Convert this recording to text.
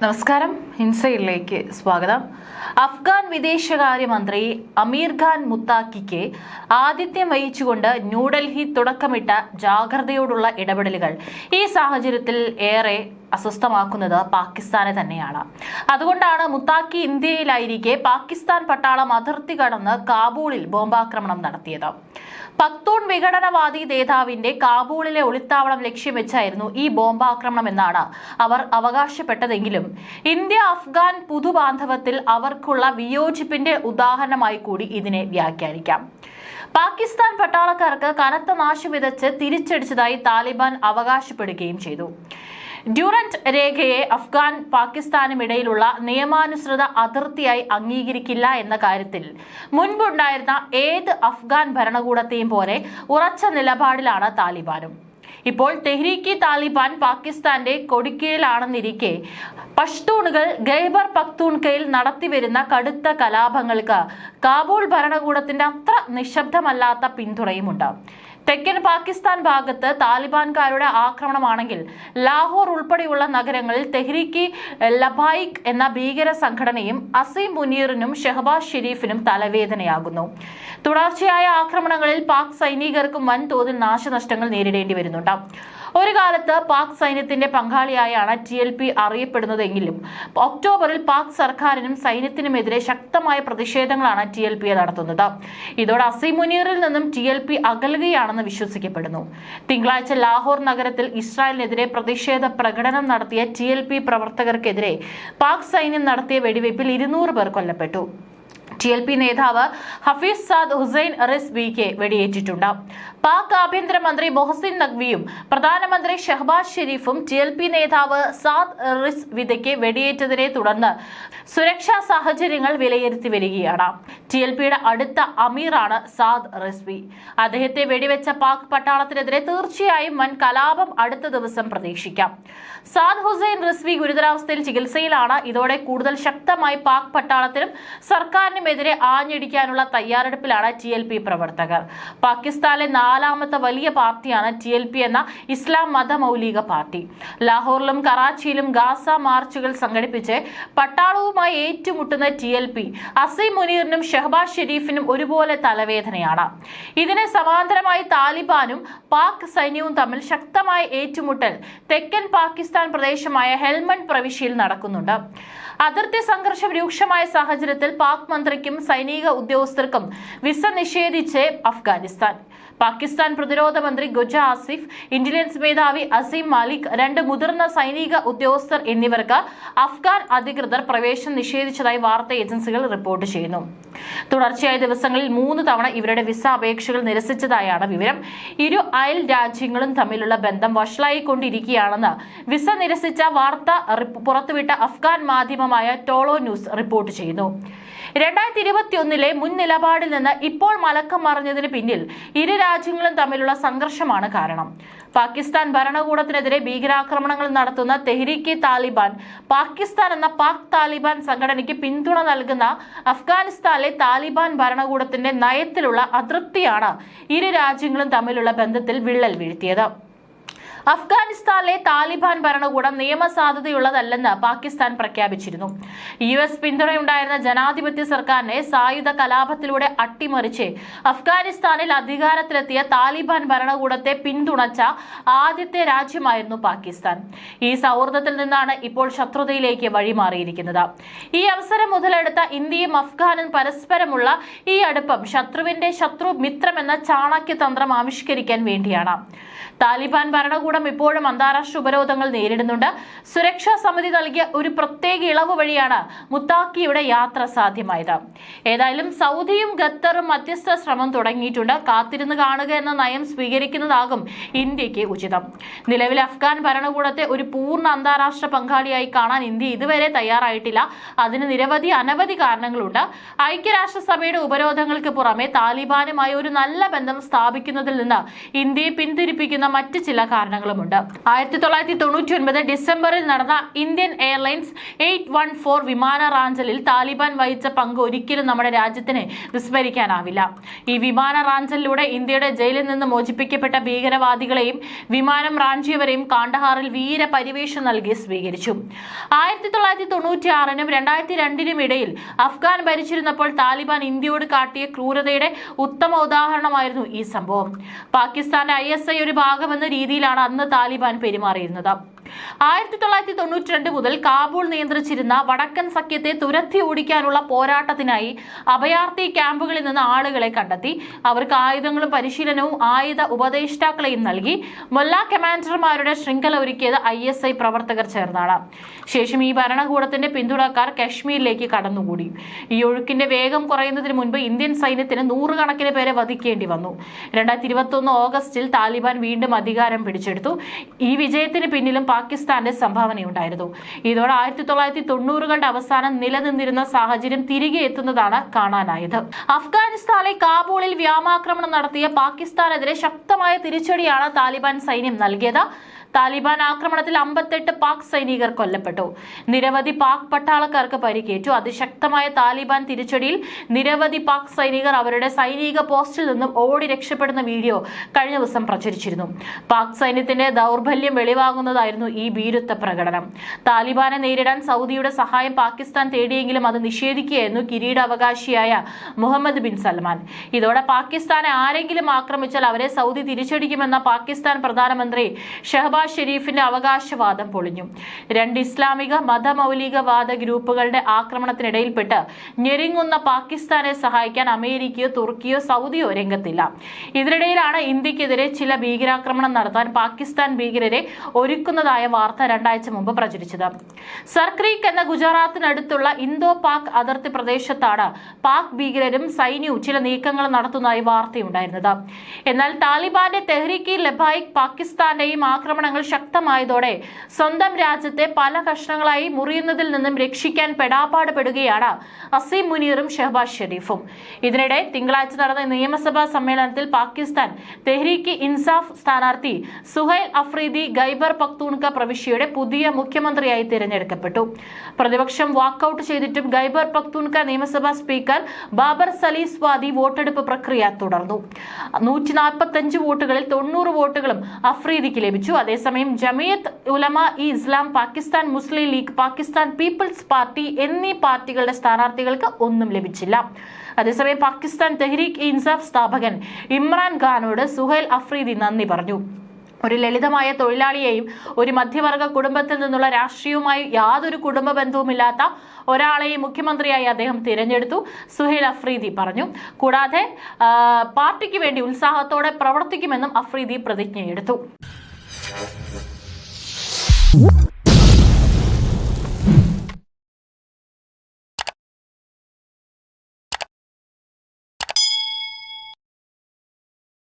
നമസ്കാരം. ഹിൻസയിലേക്ക് സ്വാഗതം. അഫ്ഗാൻ വിദേശകാര്യമന്ത്രി അമീർ ഖാൻ മുത്താക്കിക്ക് ആതിഥ്യം വഹിച്ചുകൊണ്ട് ന്യൂഡൽഹി തുടക്കമിട്ട ജാഗ്രതയോടുള്ള ഇടപെടലുകൾ ഈ സാഹചര്യത്തിൽ ഏറെ അസ്വസ്ഥമാക്കുന്നത് പാകിസ്ഥാനെ തന്നെയാണ്. അതുകൊണ്ടാണ് മുത്താക്കി ഇന്ത്യയിലായിരിക്കെ പാകിസ്ഥാൻ പട്ടാളം അതിർത്തി കടന്ന് കാബൂളിൽ ബോംബാക്രമണം നടത്തിയത്. പക്തൂൺ വിഘടനവാദി നേതാവിന്റെ കാബൂളിലെ ഒളിത്താവളം ലക്ഷ്യം വെച്ചായിരുന്നു ഈ ബോംബാക്രമണം എന്നാണ് അവർ അവകാശപ്പെട്ടതെങ്കിലും ഇന്ത്യ അഫ്ഗാൻ പുതുബാന്ധവത്തിൽ അവർക്കുള്ള വിയോജിപ്പിന്റെ ഉദാഹരണമായി കൂടി ഇതിനെ വ്യാഖ്യാനിക്കാം. പാകിസ്ഥാൻ പട്ടാളക്കാർക്ക് കനത്ത നാശം വിതച്ച് തിരിച്ചടിച്ചതായി താലിബാൻ അവകാശപ്പെടുകയും ചെയ്തു. ഡ്യൂറന്റ് രേഖയെ അഫ്ഗാൻ പാകിസ്ഥാനും ഇടയിലുള്ള നിയമാനുസൃത അതിർത്തിയായി അംഗീകരിക്കില്ല എന്ന കാര്യത്തിൽ മുൻപുണ്ടായിരുന്ന ഏത് അഫ്ഗാൻ ഭരണകൂടത്തെയും പോലെ ഉറച്ച നിലപാടിലാണ് താലിബാനും. ഇപ്പോൾ തെഹ്രീക്കി താലിബാൻ പാകിസ്ഥാന്റെ കൊടിക്കീഴിലാണെന്നിരിക്കെ പഷ്തൂണുകൾ ഗൈബർ പക്തൂൺകയിൽ നടത്തിവരുന്ന കടുത്ത കലാപങ്ങൾക്ക് കാബൂൾ ഭരണകൂടത്തിന്റെ അത്ര നിശബ്ദമല്ലാത്ത പിന്തുണയുമുണ്ട്. തെക്കൻ പാകിസ്ഥാൻ ഭാഗത്ത് താലിബാൻകാരുടെ ആക്രമണമാണെങ്കിൽ ലാഹോർ ഉൾപ്പെടെയുള്ള നഗരങ്ങളിൽ തെഹ്രീക്കി ലബായിക് എന്ന ഭീകര സംഘടനയും അസീം മുനീറിനും ഷെഹബാസ് ഷെരീഫിനും തലവേദനയാകുന്നു. തുടർച്ചയായ ആക്രമണങ്ങളിൽ പാക് സൈനികർക്കും വൻതോതിൽ നാശനഷ്ടങ്ങൾ നേരിടേണ്ടി വരുന്നുണ്ട്. ഒരു കാലത്ത് പാക് സൈന്യത്തിന്റെ പങ്കാളിയായാണ് ടി എൽ പി അറിയപ്പെടുന്നതെങ്കിലും ഒക്ടോബറിൽ പാക് സർക്കാരിനും സൈന്യത്തിനുമെതിരെ ശക്തമായ പ്രതിഷേധങ്ങളാണ് ടി എൽ പി നടത്തുന്നത്. ഇതോടെ അസിമുനീറിൽ നിന്നും ടി എൽ പി അകലുകയാണെന്ന് വിശ്വസിക്കപ്പെടുന്നു. തിങ്കളാഴ്ച ലാഹോർ നഗരത്തിൽ ഇസ്രായേലിനെതിരെ പ്രതിഷേധ പ്രകടനം നടത്തിയ ടി എൽ പി പ്രവർത്തകർക്കെതിരെ പാക് സൈന്യം നടത്തിയ വെടിവയ്പിൽ ഇരുന്നൂറ് പേർ കൊല്ലപ്പെട്ടു. ടി എൽ പി നേതാവ് ഹഫീസ് സാദ് ഹുസൈൻ റിസ്ബിക്ക് വെടിയേറ്റിട്ടുണ്ട്. പാക് ആഭ്യന്തരമന്ത്രി മൊഹസിൻ നഖ്വിയും പ്രധാനമന്ത്രി ഷഹബാസ് ഷെരീഫും ടി എൽ പി നേതാവ് സാദ് റിസ് വിദയ്ക്ക് വെടിയേറ്റതിനെ തുടർന്ന് സുരക്ഷാ സാഹചര്യങ്ങൾ വിലയിരുത്തി വരികയാണ്. ടി എൽ പിയുടെ അടുത്ത അമീറാണ് സാദ് റസ്വി. അദ്ദേഹത്തെ വെടിവെച്ച പാക് പട്ടാളത്തിനെതിരെ തീർച്ചയായും വൻ കലാപം അടുത്ത ദിവസം പ്രതീക്ഷിക്കാം. സാദ് ഹുസൈൻ റിസ്വി ഗുരുതരാവസ്ഥയിൽ ചികിത്സയിലാണ്. ഇതോടെ കൂടുതൽ ശക്തമായി പാക് പട്ടാളത്തിനും സർക്കാരിനുമെതിരെ ആഞ്ഞടിക്കാനുള്ള തയ്യാറെടുപ്പിലാണ് ടി എൽ പി പ്രവർത്തകർ. പാകിസ്ഥാനിലെ നാലാമത്തെ വലിയ പാർട്ടിയാണ് ടി എൽ പി എന്ന ഇസ്ലാം മതമൗലിക പാർട്ടി. ലാഹോറിലും കറാച്ചിയിലും ഗാസ മാർച്ചുകൾ സംഘടിപ്പിച്ച് പട്ടാളവുമായി ഏറ്റുമുട്ടുന്ന ടി എൽ പി അസൈ മുനീറിനും ഷഹബാസ് ഷെരീഫിനും ഒരുപോലെ തലവേദനയാണ്. ഇതിന് സമാന്തരമായി താലിബാനും പാക് സൈന്യവും തമ്മിൽ ശക്തമായ ഏറ്റുമുട്ടൽ തെക്കൻ പാകിസ്ഥാൻ പ്രദേശമായ ഹെൽമണ്ട് പ്രവിശ്യയിൽ നടക്കുന്നുണ്ട്. അതിർത്തി സംഘർഷം രൂക്ഷമായ സാഹചര്യത്തിൽ പാക് മന്ത്രിക്കും സൈനിക ഉദ്യോഗസ്ഥർക്കും വിസ നിഷേധിച്ച് അഫ്ഗാനിസ്ഥാൻ. പാകിസ്ഥാൻ പ്രതിരോധ മന്ത്രി ഗുജ ആസിഫ് ഇന്റലിജൻസ് മേധാവി അസീം മാലിക് രണ്ട് മുതിർന്ന സൈനിക ഉദ്യോഗസ്ഥർ എന്നിവർക്ക് അഫ്ഗാൻ അധികൃതർ പ്രവേശനം നിഷേധിച്ചതായി വാർത്താ ഏജൻസികൾ റിപ്പോർട്ട് ചെയ്യുന്നു. തുടർച്ചയായ ദിവസങ്ങളിൽ മൂന്ന് തവണ ഇവരുടെ വിസ അപേക്ഷകൾ നിരസിച്ചതായാണ് വിവരം. ഇരു അയൽ രാജ്യങ്ങളും തമ്മിലുള്ള ബന്ധം വഷളായിക്കൊണ്ടിരിക്കുകയാണെന്ന് വിസ നിരസിച്ച വാർത്ത പുറത്തുവിട്ട അഫ്ഗാൻ മാധ്യമമായ ടോളോ ന്യൂസ് റിപ്പോർട്ട് ചെയ്യുന്നു. രണ്ടായിരത്തി ഇരുപത്തിയൊന്നിലെ മുൻ നിലപാടിൽ നിന്ന് ഇപ്പോൾ മലക്കം മറിഞ്ഞതിന് പിന്നിൽ ഇരു രാജ്യങ്ങളും തമ്മിലുള്ള സംഘർഷമാണ് കാരണം. പാകിസ്ഥാൻ ഭരണകൂടത്തിനെതിരെ ഭീകരാക്രമണങ്ങൾ നടത്തുന്ന തെഹ്രീക്കി താലിബാൻ പാകിസ്ഥാൻ എന്ന പാക് താലിബാൻ സംഘടനയ്ക്ക് പിന്തുണ നൽകുന്ന അഫ്ഗാനിസ്ഥാനിലെ താലിബാൻ ഭരണകൂടത്തിന്റെ നയത്തിലുള്ള അതൃപ്തിയാണ് ഇരു രാജ്യങ്ങളും തമ്മിലുള്ള ബന്ധത്തിൽ വിള്ളൽ വീഴ്ത്തിയത്. അഫ്ഗാനിസ്ഥാനിലെ താലിബാൻ ഭരണകൂടം നിയമസാധുതയുള്ളതല്ലെന്ന് പാകിസ്ഥാൻ പ്രഖ്യാപിച്ചിരുന്നു. യു എസ് പിന്തുണയുണ്ടായിരുന്ന ജനാധിപത്യ സർക്കാരിനെ സായുധ കലാപത്തിലൂടെ അട്ടിമറിച്ച് അഫ്ഗാനിസ്ഥാനിൽ അധികാരത്തിലെത്തിയ താലിബാൻ ഭരണകൂടത്തെ പിന്തുണച്ച ആദ്യത്തെ രാജ്യമായിരുന്നു പാകിസ്ഥാൻ. ഈ സൗഹൃദത്തിൽ നിന്നാണ് ഇപ്പോൾ ശത്രുതയിലേക്ക് വഴിമാറിയിരിക്കുന്നത്. ഈ അവസരം മുതലെടുത്ത ഇന്ത്യയും അഫ്ഗാനും പരസ്പരമുള്ള ഈ അടുപ്പം ശത്രുവിന്റെ ശത്രു മിത്രം എന്ന ചാണക്യതന്ത്രം ആവിഷ്കരിക്കാൻ വേണ്ടിയാണ്. താലിബാൻ ഭരണകൂടം ഇപ്പോഴും അന്താരാഷ്ട്ര ഉപരോധങ്ങൾ നേരിടുന്നുണ്ട്. സുരക്ഷാ സമിതി നൽകിയ ഒരു പ്രത്യേക ഇളവ് വഴിയാണ് മുത്താക്കിയുടെ യാത്ര സാധ്യമായത്. ഏതായാലും സൗദിയും ഖത്തറും മധ്യസ്ഥ ശ്രമം തുടങ്ങിയിട്ടുണ്ട്. കാത്തിരുന്ന് കാണുക എന്ന നയം സ്വീകരിക്കുന്നതാകും ഇന്ത്യയ്ക്ക് ഉചിതം. നിലവിൽ അഫ്ഗാൻ ഭരണകൂടത്തെ ഒരു പൂർണ അന്താരാഷ്ട്ര പങ്കാളിയായി കാണാൻ ഇന്ത്യ ഇതുവരെ തയ്യാറായിട്ടില്ല. അതിന് നിരവധി അനവധി കാരണങ്ങളുണ്ട്. ഐക്യരാഷ്ട്രസഭയുടെ ഉപരോധങ്ങൾക്ക് പുറമെ താലിബാനുമായി ഒരു നല്ല ബന്ധം സ്ഥാപിക്കുന്നതിൽ നിന്ന് ഇന്ത്യയെ പിന്തിരിപ്പിക്കുന്ന മറ്റ് ചില കാരണങ്ങളുണ്ട്. കാരണങ്ങളുമുണ്ട് ആയിരത്തി തൊള്ളായിരത്തി തൊണ്ണൂറ്റി ഒൻപത് ഡിസംബറിൽ നടന്ന Indian airlines eight one four വിമാന റാഞ്ചലിൽ താലിബാൻ വഹിച്ച പങ്ക് ഒരിക്കലും നമ്മുടെ രാജ്യത്തിന് വിസ്മരിക്കാനാവില്ല. ഈ വിമാന റാഞ്ചലിലൂടെ ഇന്ത്യയുടെ ജയിലിൽ നിന്ന് മോചിപ്പിക്കപ്പെട്ട ഭീകരവാദികളെയും വിമാനം റാഞ്ചിയവരെയും കാണ്ഡഹാറിൽ വീര പരിവേഷം നൽകി സ്വീകരിച്ചു. ആയിരത്തി തൊള്ളായിരത്തി തൊണ്ണൂറ്റി ആറിനും രണ്ടായിരത്തി രണ്ടിനും ഇടയിൽ അഫ്ഗാൻ ഭരിച്ചിരുന്നപ്പോൾ താലിബാൻ ഇന്ത്യയോട് കാട്ടിയ ക്രൂരതയുടെ ഉത്തമ ഉദാഹരണമായിരുന്നു ഈ സംഭവം. പാകിസ്ഥാന്റെ ഐ എസ് ഐ ഒരു ഭാഗമെന്ന രീതിയിലാണ് അന്ന് താലിബാൻ പെരുമാറിയിരുന്നത്. ആയിരത്തി തൊള്ളായിരത്തി തൊണ്ണൂറ്റി രണ്ട് മുതൽ കാബൂൾ നിയന്ത്രിച്ചിരുന്ന വടക്കൻ സഖ്യത്തെ തുരത്തി ഓടിക്കാനുള്ള പോരാട്ടത്തിനായി അഭയാർത്ഥി ക്യാമ്പുകളിൽ നിന്ന് ആളുകളെ കണ്ടെത്തി. അവർക്ക് ആയുധങ്ങളും പരിശീലനവും ആയുധ ഉപദേഷ്ടാക്കളെയും നൽകി. മൊല്ല കമാൻഡർമാരുടെ ശൃംഖല ഒരുക്കിയത് ഐ എസ് ഐ പ്രവർത്തകർ ചേർന്നാണ്. ശേഷം ഈ ഭരണകൂടത്തിന്റെ പിന്തുണക്കാർ കശ്മീരിലേക്ക് കടന്നുകൂടി. ഈ ഒഴുക്കിന്റെ വേഗം കുറയുന്നതിന് മുൻപ് ഇന്ത്യൻ സൈന്യത്തിന് നൂറുകണക്കിന് പേരെ വധിക്കേണ്ടി വന്നു. രണ്ടായിരത്തി ഇരുപത്തി ഒന്ന് ഓഗസ്റ്റിൽ താലിബാൻ വീണ്ടും അധികാരം പിടിച്ചെടുത്തു. ഈ വിജയത്തിന് പിന്നിലും പാകിസ്ഥാന്റെ സംഭാവനയുണ്ടായിരുന്നു. ഇതോടെ ആയിരത്തി തൊള്ളായിരത്തി തൊണ്ണൂറുകളുടെ അവസാനം നിലനിന്നിരുന്ന സാഹചര്യം തിരികെ എത്തുന്നതാണ് കാണാനായത്. അഫ്ഗാനിസ്ഥാനിലെ കാബൂളിൽ വ്യോമാക്രമണം നടത്തിയ പാകിസ്ഥാനെതിരെ ശക്തമായ തിരിച്ചടിയാണ് താലിബാൻ സൈന്യം നൽകിയത്. താലിബാൻ ആക്രമണത്തിൽ അമ്പത്തെട്ട് പാക് സൈനികർ കൊല്ലപ്പെട്ടു. നിരവധി പാക് പട്ടാളക്കാർക്ക് പരിക്കേറ്റു. അതിശക്തമായ താലിബാൻ തിരിച്ചടിയിൽ നിരവധി പാക് സൈനികർ അവരുടെ സൈനിക പോസ്റ്റിൽ നിന്നും ഓടി രക്ഷപ്പെടുന്ന വീഡിയോ കഴിഞ്ഞ ദിവസം പ്രചരിച്ചിരുന്നു. പാക് സൈന്യത്തിന്റെ ദൗർബല്യം വെളിവാകുന്നതായിരുന്നു ഈ ഭീരുത്വ പ്രകടനം. താലിബാനെ നേരിടാൻ സൗദിയുടെ സഹായം പാകിസ്ഥാൻ തേടിയെങ്കിലും അത് നിഷേധിക്കുകയായിരുന്നു കിരീടാവകാശിയായ മുഹമ്മദ് ബിൻ സൽമാൻ. ഇതോടെ പാകിസ്ഥാനെ ആരെങ്കിലും ആക്രമിച്ചാൽ അവരെ സൗദി തിരിച്ചടിക്കുമെന്ന പാകിസ്ഥാൻ പ്രധാനമന്ത്രി ഷഹബാസ് ഷെരീഫിന്റെ അവകാശവാദം പൊളിഞ്ഞു. രണ്ട് ഇസ്ലാമിക മതമൗലികവാദ ഗ്രൂപ്പുകളുടെ ആക്രമണത്തിനിടയിൽപ്പെട്ട് ഞെരുങ്ങുന്ന പാകിസ്ഥാനെ സഹായിക്കാൻ അമേരിക്കയോ തുർക്കിയോ സൗദിയോ രംഗത്തില്ല. ഇതിനിടയിലാണ് ഇന്ത്യക്കെതിരെ ചില ഭീകരാക്രമണം നടത്താൻ പാകിസ്ഥാൻ ഭീകരരെ ഒരുക്കുന്നതായ വാർത്ത രണ്ടാഴ്ച മുമ്പ് പ്രചരിച്ചത്. സർക്രീക്ക് എന്ന ഗുജറാത്തിനടുത്തുള്ള ഇന്തോ പാക് അതിർത്തി പ്രദേശത്താണ് പാക് ഭീകരരും സൈന്യവും ചില നീക്കങ്ങൾ നടത്തുന്നതായി വാർത്തയുണ്ടായിരുന്നത്. എന്നാൽ താലിബാന്റെ തെഹ്രീക്കി ലബായിക് പാകിസ്ഥാന്റെയും ആക്രമണങ്ങൾ ശക്തമായതോടെ സ്വന്തം രാജ്യത്തെ പല കഷ്ണങ്ങളായി മുറിയുന്നതിൽ നിന്നും രക്ഷിക്കാൻ പെടാപ്പാട് പെടുകയാണ് അസീം മുനീറും ഷഹബാസ് ഷെരീഫും. ഇതിനിടെ തിങ്കളാഴ്ച നടന്ന നിയമസഭാ സമ്മേളനത്തിൽ പാകിസ്ഥാൻ തെഹ്രീക്ക് ഇൻസാഫ് സ്ഥാനാർത്ഥി സുഹൈൽ അഫ്രീദി ഗൈബർ പക്തൂൺക പ്രവിശ്യയുടെ പുതിയ മുഖ്യമന്ത്രിയായി തിരഞ്ഞെടുക്കപ്പെട്ടു. പ്രതിപക്ഷം വാക്കൌട്ട് ചെയ്തിട്ടും ഗൈബർ പക്തൂൺക നിയമസഭാ സ്പീക്കർ ബാബർ സലീസ് വാദി വോട്ടെടുപ്പ് പ്രക്രിയ തുടർന്നു. നൂറ്റി നാൽപ്പത്തഞ്ച് വോട്ടുകളിൽ തൊണ്ണൂറ് വോട്ടുകളും അഫ്രീദിക്ക് ലഭിച്ചു. അതേസമയം Jamiat Ulema e Islam Pakistan Muslim League Pakistan Peoples Party എന്നീ പാർട്ടികളുടെ സ്ഥാനാർത്ഥികൾക്ക് ഒന്നും ലഭിച്ചില്ല. അതേസമയം പാകിസ്ഥാൻ തെഹ്രീക്ക് ഇൻസാഫ് സ്ഥാപകൻ ഇമ്രാൻ ഖാനോട് സുഹൈൽ അഫ്രീദി നന്ദി പറഞ്ഞു. ഒരു ലളിതമായ തൊഴിലാളിയെയും ഒരു മധ്യവർഗ കുടുംബത്തിൽ നിന്നുള്ള രാഷ്ട്രീയവുമായി യാതൊരു കുടുംബ ബന്ധവുമില്ലാത്ത ഒരാളെയും മുഖ്യമന്ത്രിയായി അദ്ദേഹം തിരഞ്ഞെടുത്തു സുഹൈൽ അഫ്രീദി പറഞ്ഞു. കൂടാതെ പാർട്ടിക്ക് വേണ്ടി ഉത്സാഹത്തോടെ പ്രവർത്തിക്കുമെന്നും അഫ്രീദി പ്രതിജ്ഞയെടുത്തു. What?